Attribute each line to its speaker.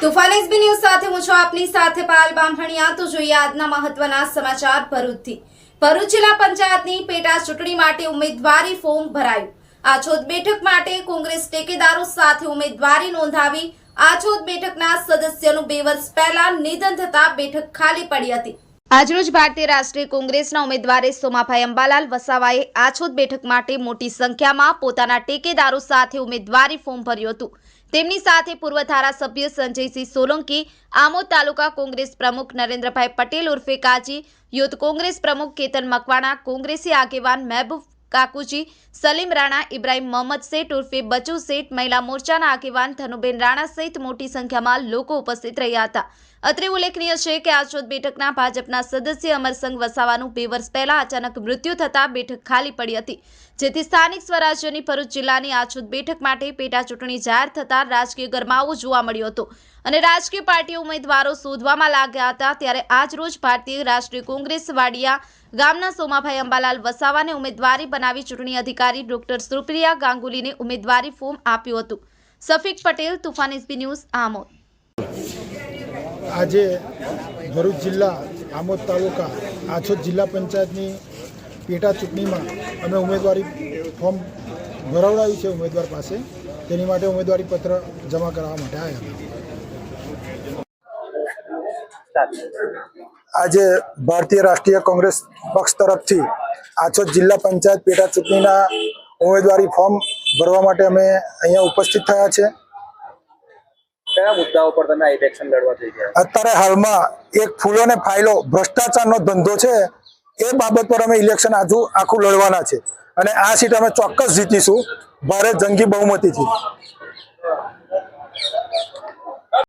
Speaker 1: તુફાન SB સાથે હું આપની સાથે પાલ બામભણિયા તો જોઈએ આજના મહત્વના સમાચાર ભરૂચથી. ભરૂચ જિલ્લા પંચાયતની પેટા ચૂંટણી માટે ઉમેદવારી ફોર્મ ભરાયું. આછોદ બેઠક માટે કોંગ્રેસ ટેકેદારો સાથે ઉમેદવારી નોંધાવી આછોદ બેઠકના સદસ્યનું બે વર્ષ પહેલા નિધન થતા બેઠક ખાલી પડી હતી. આજરોજ ભારતીય રાષ્ટ્રીય કોંગ્રેસના ઉમેદવારે સોમાભાઈ અંબાલાલ વસાવાએ આછોદ બેઠક માટે મોટી સંખ્યામાં પોતાના ટેકેદારો સાથે ઉમેદવારી ફોર્મ ભર્યું હતું. તેમની સાથે પૂર્વ ધારાસભ્ય સંજયસિંહ સોલંકી, આમોદ તાલુકા કોંગ્રેસ પ્રમુખ નરેન્દ્રભાઈ પટેલ ઉર્ફે કાજી, યુથ કોંગ્રેસ પ્રમુખ કેતન મકવાણા, કોંગ્રેસી આગેવાન મહેબૂબ કાકુજી, સલીમ રાણા, ઇબ્રાહીમ મોહમ્મદ શેઠ ઉર્ફે બચુ શેઠ, મહિલા મોરચાના આગેવાન ધનુબેન રાણા સહિત મોટી સંખ્યામાં લોકો ઉપસ્થિત રહ્યા હતા. અત્રે ઉલ્લેખનીય છે કે આચોદ બેઠકના ભાજપના સદસ્ય અમરસંગ વસાવાનું બે વર્ષ પહેલા અચાનક મૃત્યુ થતા બેઠક ખાલી પડી હતી. જેથી સ્થાનિક સ્વરાજ્યની ભરૂચ જિલ્લાની આછોદ બેઠક માટે પેટા ચૂંટણી જાહેર થતા રાજકીય ગરમાવો જોવા મળ્યો હતો અને રાજકીય પાર્ટીઓ ઉમેદવારો શોધવામાં લાગ્યા હતા ત્યારે આજ રોજ ભારતીય રાષ્ટ્રીય કોંગ્રેસ વાડિયા ગામના સોમાભાઈ અંબાલાલ વસાવાને ઉમેદવારી બનાવી ચૂંટણી અધિકારી ડોક્ટર સુપ્રિયા ગાંગુલીને ઉમેદવારી ફોર્મ આપ્યું હતું. Safiq Patel Toofan SB news Amod.
Speaker 2: આજે ભરૂચ જિલ્લા આમોદ તાલુકા આછોદ જિલ્લા પંચાયતની પેટા ચૂંટણીમાં અમે ઉમેદવારી ફોર્મ ભરાવડાવ્યું છે ઉમેદવાર પાસે. તેની માટે ઉમેદવારી પત્ર જમા કરાવવા માટે આવ્યા આજે ભારતીય રાષ્ટ્રીય કોંગ્રેસ પક્ષ તરફથી આછોદ જિલ્લા પંચાયત પેટા ચૂંટણીના ઉમેદવારી ફોર્મ ભરવા માટે અમે અહીંયા ઉપસ્થિત થયા છે.
Speaker 3: કયા મુદ્દાઓ પર તમે ઇલેક્શન લડવા જઈ રહ્યા
Speaker 2: અત્યારે હાલમાં એક ફૂલો ને ફાઇલો ભ્રષ્ટાચારનો ધંધો છે એ બાબત પર અમે ઇલેક્શન આજુ આખું લડવાના છે. અને આ સીટ અમે ચોક્કસ જીતીશું ભારે જંગી બહુમતીથી.